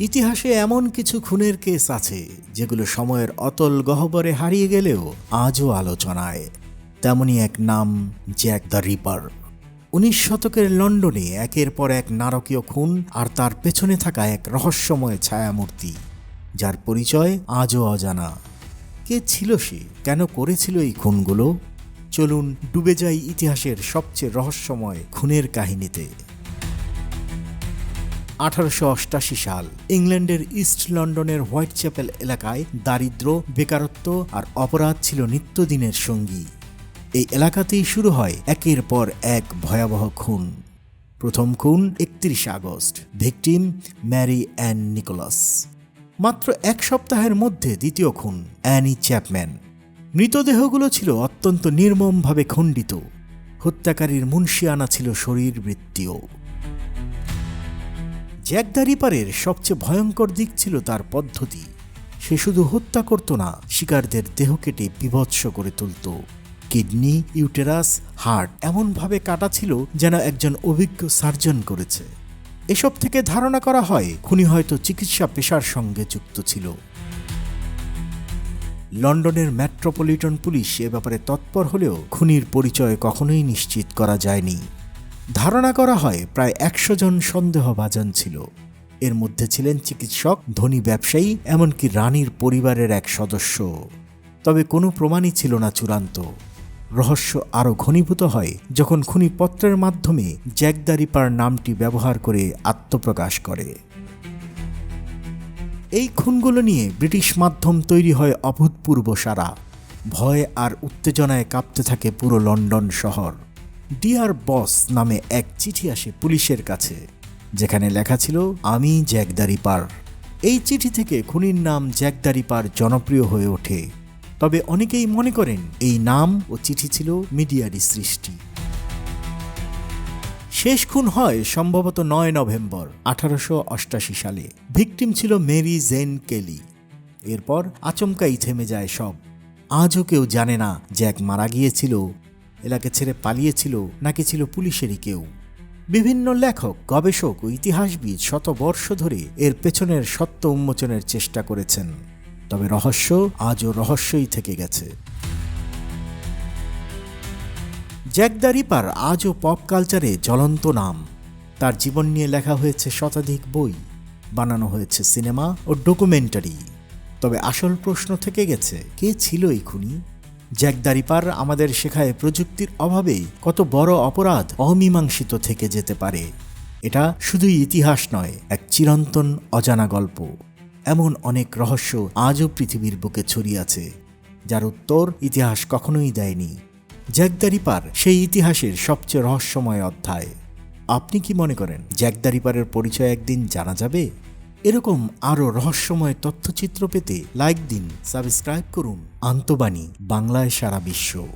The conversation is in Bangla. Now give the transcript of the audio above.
ইতিহাসে এমন কিছু খুনের কেস আছে যেগুলো সময়ের অতল গহ্বরে হারিয়ে গেলেও আজও আলোচনায়। তেমনই এক নাম, জ্যাক দ্য রিপার। উনিশ শতকের লন্ডনে একের পর এক নারকীয় খুন আর তার পেছনে থাকা এক রহস্যময় ছায়ামূর্তি, যার পরিচয় আজও অজানা। কে ছিল সে? কেন করেছিল এই খুনগুলো? চলুন ডুবে যাই ইতিহাসের সবচেয়ে রহস্যময় খুনের কাহিনীতে। আঠারোশো সাল, ইংল্যান্ডের ইস্ট লন্ডনের হোয়াইট চ্যাপেল এলাকায় দারিদ্র, বেকারত্ব আর অপরাধ ছিল নিত্যদিনের সঙ্গী। এই এলাকাতেই শুরু হয় একের পর এক ভয়াবহ খুন। প্রথম খুন একত্রিশ আগস্ট, ভিকটিম ম্যারি অ্যান নিকোলাস। মাত্র এক সপ্তাহের মধ্যে দ্বিতীয় খুন, অ্যানি চ্যাপম্যান। মৃতদেহগুলো ছিল অত্যন্ত নির্মমভাবে খণ্ডিত। হত্যাকারীর মুন্সিয়ানা ছিল শরীর বৃত্তীয় জ্যাক দ্য রিপারের সবচেয়ে ভয়ঙ্কর দিক ছিল তার পদ্ধতি। সে শুধু হত্যা করত না, শিকারদের দেহ কেটে বিভৎস করে তুলত। কিডনি, ইউটেরাস, হার্ট এমনভাবে কাটা ছিল যেন একজন অভিজ্ঞ সার্জন করেছে। এসব থেকে ধারণা করা হয়, খুনি হয়তো চিকিৎসা পেশার সঙ্গে যুক্ত ছিল। লন্ডনের মেট্রোপলিটন পুলিশ এ ব্যাপারে তৎপর হলেও খুনির পরিচয় কখনোই নিশ্চিত করা যায়নি। ধারণা করা হয় প্রায় একশো জন সন্দেহভাজন ছিল। এর মধ্যে ছিলেন চিকিৎসক, ধনী ব্যবসায়ী, এমনকি রানীর পরিবারের এক সদস্য। তবে কোনো প্রমাণই ছিল না চূড়ান্ত। রহস্য আরও ঘনীভূত হয় যখন খুনি পত্রের মাধ্যমে জ্যাক দ্য নামটি ব্যবহার করে আত্মপ্রকাশ করে। এই খুনগুলো নিয়ে ব্রিটিশ মাধ্যম তৈরি হয় অভূতপূর্ব সারা ভয় আর উত্তেজনায় কাঁপতে থাকে পুরো লন্ডন শহর। ডিয়ার বস নামে এক চিঠি আসে পুলিশের কাছে, যেখানে লেখা ছিল, আমি জ্যাক দ্য রিপার। এই চিঠি থেকে খুনির নাম জ্যাক দ্য রিপার জনপ্রিয় হয়ে ওঠে। তবে অনেকেই মনে করেন এই নাম ও চিঠি ছিল মিডিয়ারই সৃষ্টি। শেষ খুন হয় সম্ভবত নয় নভেম্বর আঠারোশো অষ্টাশি সালে। ভিকটিম ছিল মেরি জেন কেলি। এরপর আচমকাই থেমে যায় সব। আজও কেউ জানে না জ্যাক মারা গিয়েছিল এলাকা ছেড়ে পালিয়েছিল নাকি ছিল পুলিশেরই কেউ। বিভিন্ন লেখক, গবেষক ও ইতিহাসবিদ শত বর্ষ ধরে এর পেছনের সত্য উন্মোচনের চেষ্টা করেছেন। তবে রহস্য আজও রহস্যই থেকে গেছে। জ্যাক দ্য রিপার আজও পপ কালচারে জ্বলন্ত নাম। তার জীবন নিয়ে লেখা হয়েছে শতাধিক বই, বানানো হয়েছে সিনেমা ও ডকুমেন্টারি। তবে আসল প্রশ্ন থেকে গেছে, কে ছিল এই খুনি? জ্যাক দ্য রিপার আমাদের শেখায় প্রযুক্তির অভাবে কত বড় অপরাধ অমীমাংসিত থেকে যেতে পারে। এটা শুধুই ইতিহাস নয়, এক চিরন্তন অজানা গল্প। এমন অনেক রহস্য আজও পৃথিবীর বুকে ছড়িয়ে আছে, যার উত্তর ইতিহাস কখনোই দেয়নি। জ্যাকদারিপার সেই ইতিহাসের সবচেয়ে রহস্যময় অধ্যায়। আপনি কি মনে করেন, জ্যাকদারিপারের পরিচয় একদিন জানা যাবে? এরকম আরও রহস্যময় তথ্যচিত্র পেতে লাইক দিন সাবস্ক্রাইব করুন। আন্তবাণী বাংলায় সারা বিশ্ব।